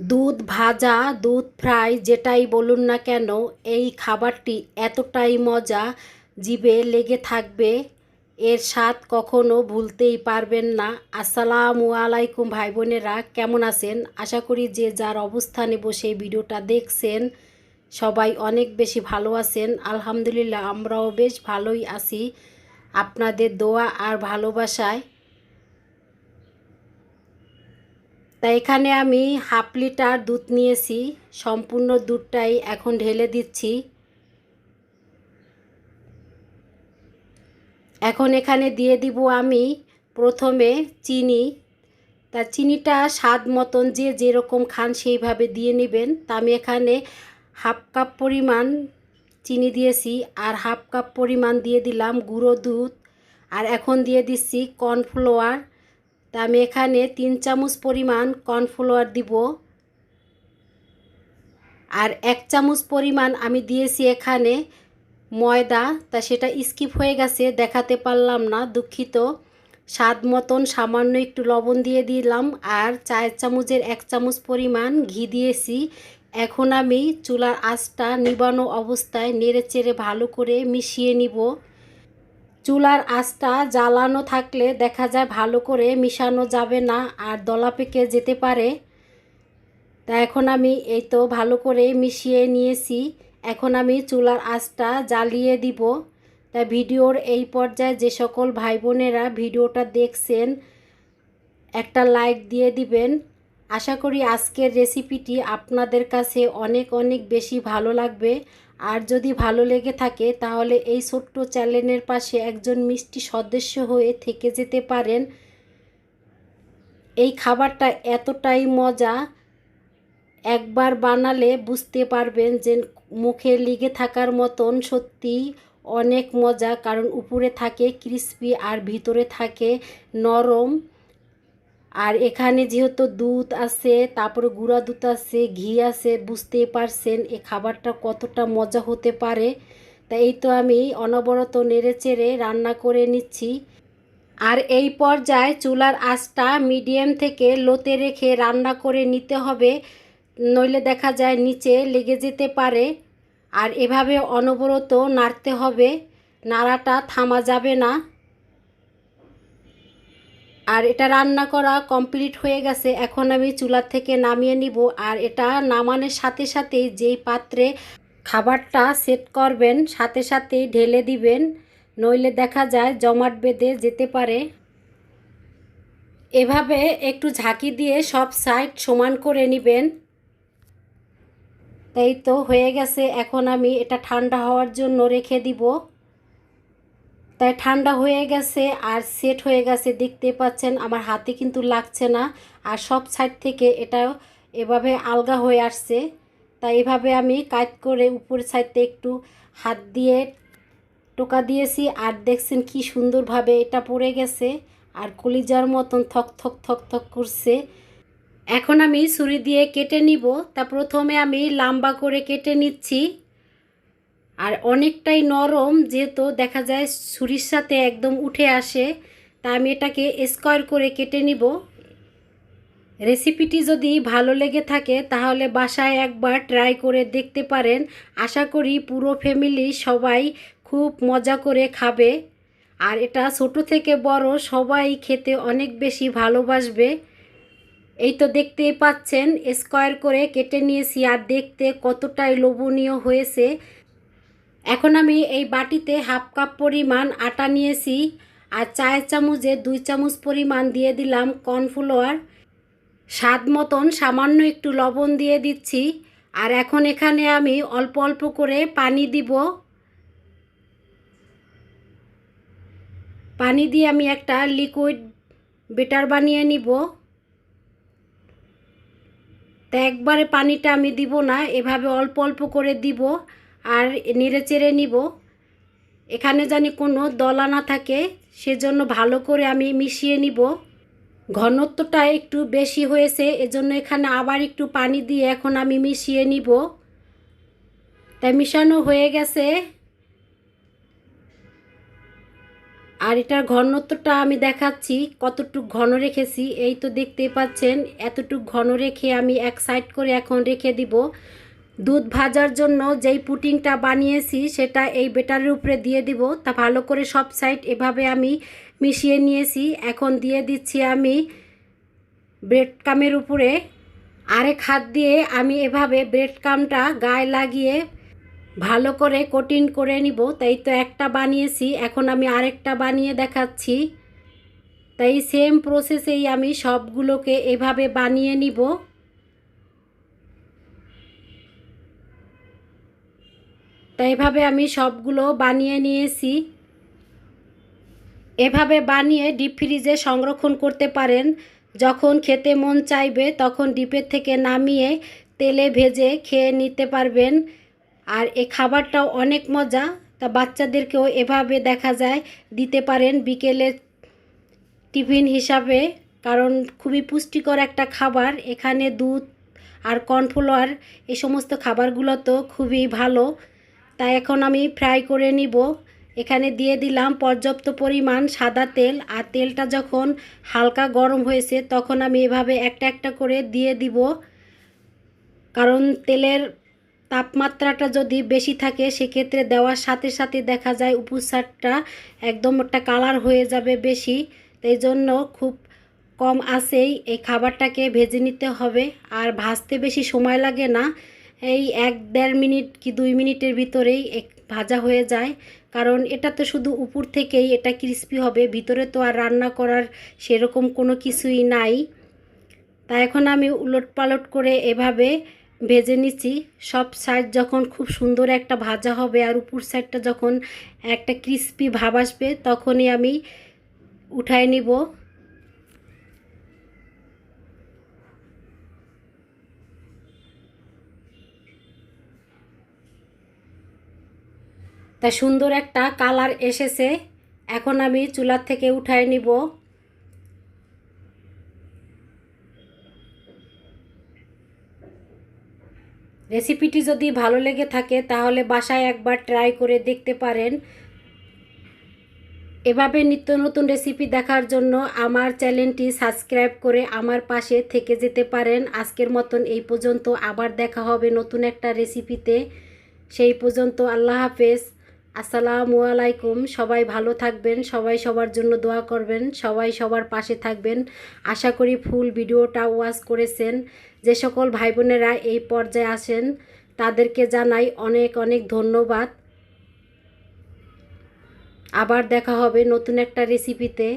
দুধ ভাজা, দুধ ফ্রাই যেটাই বলুন না কেন, এই খাবারটি এতটাই মজা জিভে লেগে থাকবে, এর স্বাদ কখনো ভুলতেই পারবেন না। আসসালামু আলাইকুম ভাই বোনেরা কেমন আছেন? আশা করি যে যার অবস্থানে বসে ভিডিওটা দেখছেন, সবাই অনেক বেশি ভালো আছেন। আলহামদুলিল্লাহ, আমরাও বেশ ভালোই আছি। আপনাদের দোয়া আর ভালোবাসায় তা এখানে আমি হাফ লিটার দুধ নিয়েছি। সম্পূর্ণ দুধটাই এখন ঢেলে দিচ্ছি। এখন এখানে দিয়ে দিব আমি প্রথমে চিনি। তা চিনিটা স্বাদ মতন যে যেরকম খান সেইভাবে দিয়ে নেবেন। তা আমি এখানে হাফ কাপ পরিমাণ চিনি দিয়েছি আর হাফ কাপ পরিমাণ দিয়ে দিলাম গুঁড়ো দুধ। আর এখন দিয়ে দিচ্ছি কর্নফ্লাওয়ার। তা আমি এখানে তিন চামচ পরিমাণ কর্নফ্লাওয়ার দিব। আর এক চামচ পরিমাণ আমি দিয়েছি এখানে ময়দা, তা সেটা স্কিপ হয়ে গেছে, দেখাতে পারলাম না, দুঃখিত। স্বাদ মতন সামান্য একটু লবণ দিয়ে দিলাম, আর চায়ের চামচের এক চামচ পরিমাণ ঘি দিয়েছি। এখন আমি চুলার আঁচটা নিবানো অবস্থায় নেড়ে চেড়ে ভালো করে মিশিয়ে নিব। চুলার আঁচটা জ্বালানো থাকলে দেখা যায় ভালো করে মিশানো যাবে না আর দলা পেকে যেতে পারে। তা এখন আমি এই তো ভালো করে মিশিয়ে নিয়েছি। এখন আমি চুলার আঁচটা জ্বালিয়ে দিব। তা ভিডিওর এই পর্যায়ে যে সকল ভাই বোনেরা ভিডিওটা দেখছেন, একটা লাইক দিয়ে দিবেন। আশা করি আজকের রেসিপিটি আপনাদের কাছে অনেক অনেক বেশি ভালো লাগবে। আর যদি ভালো লেগে থাকে, তাহলে এই ছোট্ট চ্যানেলের পাশে একজন মিষ্টি সদস্য হয়ে থেকে যেতে পারেন। এই খাবারটা এতটাই মজা, একবার বানালে বুঝতে পারবেন যে মুখে লেগে থাকার মতন সত্যি অনেক মজা, কারণ উপরে থাকে ক্রিস্পি আর ভিতরে থাকে নরম। আর এখানে যেহেতু দুধ আছে, তারপরে গুঁড়া দুধ আছে, ঘি আছে, বুঝতেই পারছেন এই খাবারটা কতটা মজা হতে পারে। তা এই তো আমি অনবরত নেড়ে চেড়ে রান্না করে নিচ্ছি। আর এই পর্যায়ে চুলার আঁচটা মিডিয়াম থেকে লোতে রেখে রান্না করে নিতে হবে, নইলে দেখা যায় নিচে লেগে যেতে পারে। আর এভাবে অনবরত নাড়তে হবে, নাড়াটা থামা যাবে না। আর এটা রান্না করা কমপ্লিট হয়ে গেছে। এখন আমি চুলার থেকে নামিয়ে নিব আর এটা নামানোর সাথে সাথেই যেই পাত্রে খাবারটা সেট করবেন, সাথে সাথেই ঢেলে দিবেন। নইলে দেখা যায় জমাট বেঁধে যেতে পারে। এভাবে একটু ঝাঁকি দিয়ে সব সাইড সমান করে নেবেন। তাই তো হয়ে গেছে। এখন আমি এটা ঠান্ডা হওয়ার জন্য রেখে দিব। তাই ঠান্ডা হয়ে গেছে আর সেট হয়ে গেছে দেখতে পাচ্ছেন। আমার হাতে কিন্তু লাগছে না। আর সব সাইড থেকে এটা এভাবে আলগা হয়ে আসছে। তাই এভাবে আমি কাজ করে উপরের সাইডতে একটু হাত দিয়ে টোকা দিয়েছি। আর দেখছেন কি সুন্দরভাবে এটা পড়ে গেছে। আর কলিজার মতন থক থক থক থক করছে। এখন আমি ছুরি দিয়ে কেটে নিব। তা প্রথমে আমি লম্বা করে কেটে নিচ্ছি। আর অনেকটাই নরম যেহেতু দেখা যায় ছুরির সাথে একদম উঠে আসে, তা আমি এটাকে স্কোয়ার করে কেটে নিব। রেসিপিটি যদি ভালো লেগে থাকে, তাহলে বাসায় একবার ট্রাই করে দেখতে পারেন। আশা করি পুরো ফ্যামিলি সবাই খুব মজা করে খাবে। আর এটা ছোট থেকে বড়, সবাই খেতে অনেক বেশি ভালোবাসবে। এই তো দেখতেই পাচ্ছেন স্কোয়ার করে কেটে নিয়েছি। আর দেখতে কতটাই লোভনীয় হয়েছে। এখন আমি এই বাটিতে হাফ কাপ পরিমাণ আটা নিয়েছি আর চায়ের চামচে দুই চামচ পরিমাণ দিয়ে দিলাম কর্নফ্লাওয়ার স্বাদ মতন সামান্য একটু লবণ দিয়ে দিচ্ছি। আর এখন এখানে আমি অল্প অল্প করে পানি দিব। পানি দিয়ে আমি একটা লিকুইড বেটার বানিয়ে নিব। তা একবারে পানিটা আমি দিব না, এভাবে অল্প অল্প করে দিব। আর নেড়ে চেড়ে নিব। এখানে জানি কোনো দলা না থাকে, সেজন্য ভালো করে আমি মিশিয়ে নিব। ঘনত্বটা একটু বেশি হয়েছে, এজন্য এখানে আবার একটু পানি দিয়ে এখন আমি মিশিয়ে নিব। তাই মিশানো হয়ে গেছে। আর এটার ঘনত্বটা আমি দেখাচ্ছি, কতটুক ঘন রেখেছি। এই তো দেখতেই পাচ্ছেন, এতটুক ঘন রেখে আমি এক সাইড করে এখন রেখে দিব। দুধ ভাজার জন্য যেই পুটিংটা বানিয়েছি, সেটা এই বেটারের উপরে দিয়ে দিব। তা ভালো করে সব সাইড এভাবে আমি মিশিয়ে নিয়েছি। এখন দিয়ে দিচ্ছি আমি ব্রেড কামের উপরে। আরেক হাত দিয়ে আমি এভাবে ব্রেড কামটা গায়ে লাগিয়ে ভালো করে কোটিং করে নিব। তাই তো একটা বানিয়েছি, এখন আমি আরেকটা বানিয়ে দেখাচ্ছি। তাই সেম প্রসেসেই আমি সবগুলোকে এভাবে বানিয়ে নিব। তাই এভাবে আমি সবগুলো বানিয়ে নিয়েছি। এভাবে বানিয়ে ডিপ ফ্রিজে সংরক্ষণ করতে পারেন। যখন খেতে মন চাইবে তখন ডিপের থেকে নামিয়ে তেলে ভেজে খেয়ে নিতে পারবেন। আর এ খাবারটাও অনেক মজা। তা বাচ্চাদেরকেও এভাবে দেখা যায়, দিতে পারেন বিকেলে টিফিন হিসাবে। কারণ খুবই পুষ্টিকর একটা খাবার। এখানে দুধ আর কর্নফ্লাওয়ার এই সমস্ত খাবারগুলো তো খুবই ভালো। তাই এখন আমি ফ্রাই করে নিব। এখানে দিয়ে দিলাম পর্যাপ্ত পরিমাণ সাদা তেল। আর তেলটা যখন হালকা গরম হয়েছে, তখন আমি এভাবে একটা একটা করে দিয়ে দিব। কারণ তেলের তাপমাত্রাটা যদি বেশি থাকে, সেক্ষেত্রে দেওয়ার সাথে সাথে দেখা যায় উপসারটা একদম একটা কালার হয়ে যাবে বেশি। তাই জন্য খুব কম আসেই এই খাবারটাকে ভেজে নিতে হবে। আর ভাজতে বেশি সময় লাগে না। এই এক দেড় মিনিট কি দুই মিনিটের ভিতরেই এক ভাজা হয়ে যায়। কারণ এটা তো শুধু উপর থেকেই এটা ক্রিস্পি হবে, ভিতরে তো আর রান্না করার সেরকম কোনো কিছুই নাই। তা এখন আমি উলট পালট করে এভাবে ভেজে নিচ্ছি। সব সাইড যখন খুব সুন্দর একটা ভাজা হবে আর উপর সাইডটা যখন একটা ক্রিস্পি ভাব আসবে, তখনই আমি উঠায় নিব। তা সুন্দর একটা কালার এসেছে। এখন আমি চুলার থেকে উঠায় নিব। রেসিপিটি যদি ভালো লেগে থাকে তাহলে বাসায় একবার ট্রাই করে দেখতে পারেন। এভাবে নিত্য নতুন রেসিপি দেখার জন্য আমার চ্যানেলটি সাবস্ক্রাইব করে আমার পাশে থেকে যেতে পারেন। আজকের মতন এই পর্যন্ত। আবার দেখা হবে নতুন একটা রেসিপিতে। সেই পর্যন্ত আল্লাহ হাফেজ। আসসালামু আলাইকুম। সবাই ভালো থাকবেন, সবাই সবার জন্য দোয়া করবেন, সবাই সবার পাশে থাকবেন। আশা করি ফুল ভিডিওটা ওয়াচ করেছেন। যে সকল ভাই বোনেরা এই পর্যায়ে আসেন তাদেরকে জানাই অনেক অনেক ধন্যবাদ। আবার দেখা হবে নতুন একটা রেসিপিতে